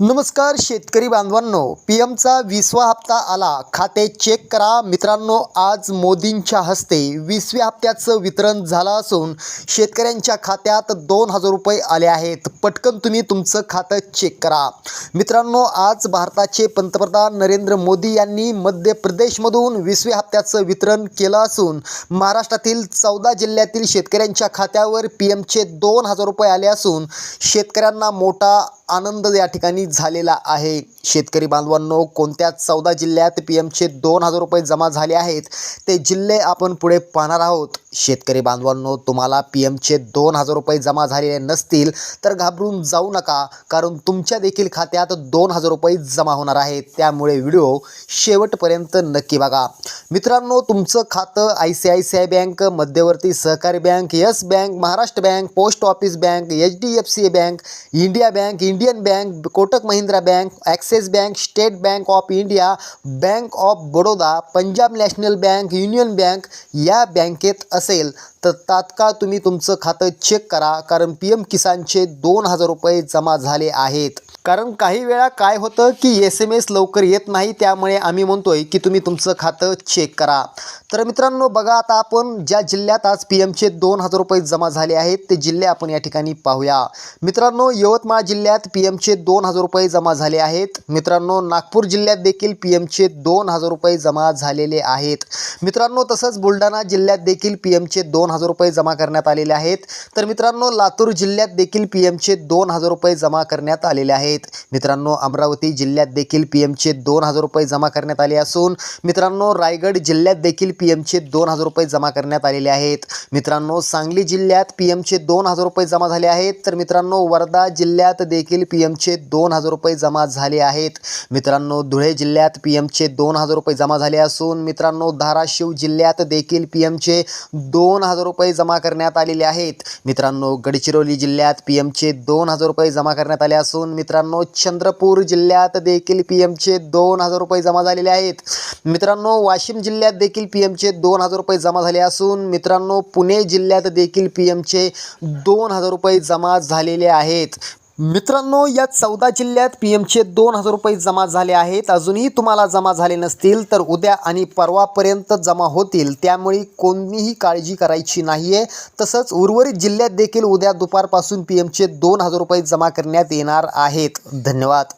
नमस्कार शेतकरी बांधवांनो पी एमचा वीसवा हप्ता आला. खाते चेक करा. मित्रांनो आज मोदींच्या हस्ते वीसव्या हप्त्याचं वितरण झालं असून शेतकऱ्यांच्या खात्यात दोन हजार रुपये आले आहेत. पटकन तुम्ही तुमचं खातं चेक करा. मित्रांनो आज भारताचे पंतप्रधान नरेंद्र मोदी यांनी मध्य प्रदेशमधून वीसव्या हप्त्याचं वितरण केलं असून महाराष्ट्रातील चौदा जिल्ह्यातील शेतकऱ्यांच्या खात्यावर पी एमचे दोन हजार रुपये आले असून शेतकऱ्यांना मोठा आनंद या ठिकाणी झालेला आहे. शेतकरी बांधवांनो कोणत्या चौदा जिल्ह्यात पी एमचे दोन हजार रुपये जमा झाले आहेत ते जिल्हे आपण पुढे पाहणार आहोत. शेतकरी बांधवांनो तुम्हाला पी एमचे दोन हजार रुपये जमा झालेले नसतील तर घाबरून जाऊ नका कारण तुमच्या देखील खात्यात दोन हजार रुपये जमा होणार आहेत. त्यामुळे व्हिडिओ शेवटपर्यंत नक्की बघा. मित्रांनो तुमचं खातं I C I C I bank मध्यवर्ती सहकारी bank yes bank Maharashtra bank post office bank H D F C bank India bank Indian bank Kotak Mahindra bank Axis bank state bank of India bank of Baroda Punjab national bank union bank या बँकेत असेल तर तात्काळ तुम्ही तुमचं खातं check करा. कारण पी एम किसानचे दोन हजार रुपये जमा झाले आहेत. कारण काही वेळा काय होतं की एस एम एस लवकर येत नाही त्यामुळे आम्ही म्हणतोय की तुम्ही तुमचं खातं चेक करा. तर मित्रांनो बघा आता आपण ज्या जिल्ह्यात आज पी एमचे दोन हजार रुपये जमा झाले आहेत ते जिल्हे आपण या ठिकाणी पाहूया. मित्रांनो यवतमाळ जिल्ह्यात पी एमचे दोन हजार रुपये जमा झाले आहेत. मित्रांनो नागपूर जिल्ह्यात देखील पी एमचे दोन हजार रुपये जमा झालेले आहेत. मित्रांनो तसंच बुलढाणा जिल्ह्यात देखील पी एमचे दोन हजार रुपये जमा करण्यात आलेले आहेत. तर मित्रांनो लातूर जिल्ह्यात देखील पी एमचे दोन हजार रुपये जमा करण्यात आलेले आहेत. मित्रांनो अमरावती जिल्ह्यात देखील पी एमचे दोन हजार रुपये जमा करण्यात आले असून मित्रांनो रायगड जिल्ह्यात देखील पी एमचे दोन हजार रुपये जमा करण्यात आलेले आहेत. मित्रांनो सांगली जिल्ह्यात पी एमचे दोन हजार रुपये जमा झाले आहेत. तर मित्रांनो वर्धा जिल्ह्यात देखील पी एमचे दोन हजार रुपये जमा झाले आहेत. मित्रांनो धुळे जिल्ह्यात पी एमचे दोन हजार रुपये जमा झाले असून मित्रांनो धाराशिव जिल्ह्यात देखील पी एमचे दोन हजार रुपये जमा करण्यात आलेले आहेत. मित्रांनो गडचिरोली जिल्ह्यात पी एमचे दोन हजार रुपये जमा करण्यात आले असून मित्रांनो चंद्रपूर जिल्ह्यात देखील पी एमचे दोन हजार रुपये जमा झालेले आहेत. मित्रांनो वाशिम जिल्ह्यात देखील पी एमचे दोन हजार रुपये जमा झाले असून मित्रांनो पुणे जिल्ह्यात देखील पी एमचे दोन हजार रुपये जमा झालेले आहेत. मित्रांनो या चौदा जिल्ह्यात पी एमचे दोन हजार रुपये जमा झाले आहेत. अजूनही तुम्हाला जमा झाले नसतील तर उद्या आणि परवापर्यंत जमा होतील. त्यामुळे कोणीही काळजी करायची नाही आहे तसंच उर्वरित जिल्ह्यात देखील उद्या दुपारपासून पी एमचे दोन हजार रुपये जमा करण्यात येणार आहेत. धन्यवाद.